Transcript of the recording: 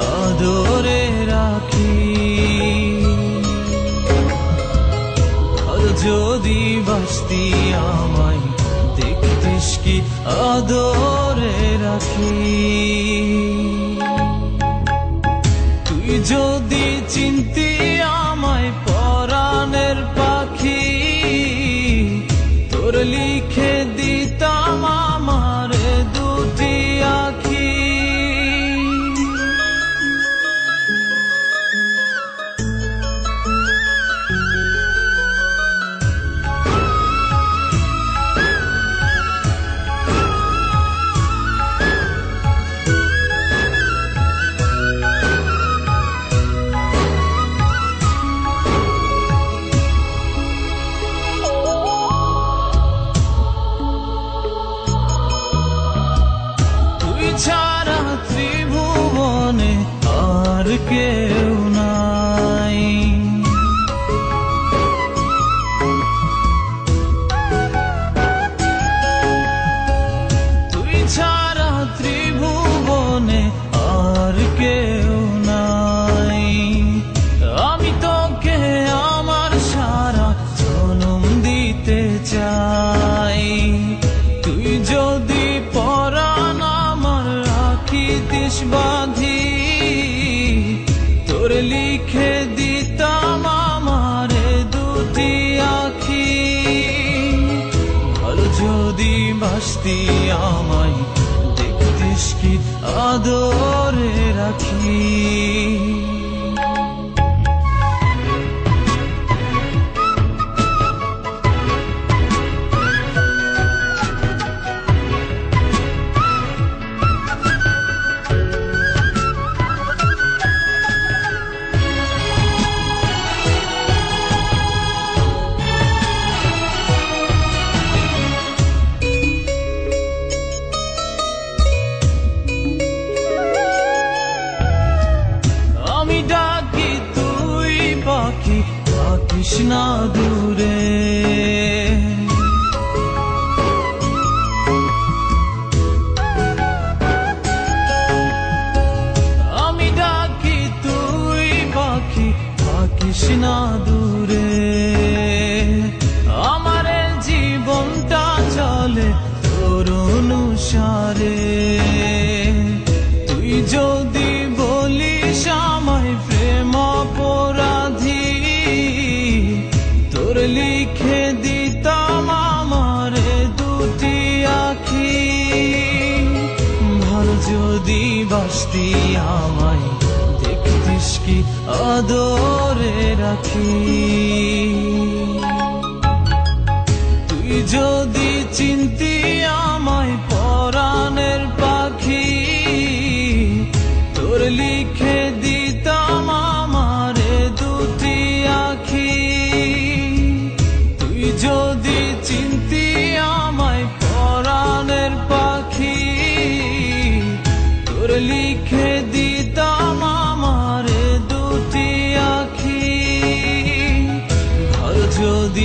আদরে রাখি। যদি বাসতি আমায় দেখতিস কি আদরে রাখি। তুই যদি চিন্তি বাসতি আমায় দেখতিস কি আদরে রাখি? Krishna Guru বাসতি আমায় দেখতিস কি? আদরে রাখি। তুই যদি চিন্তি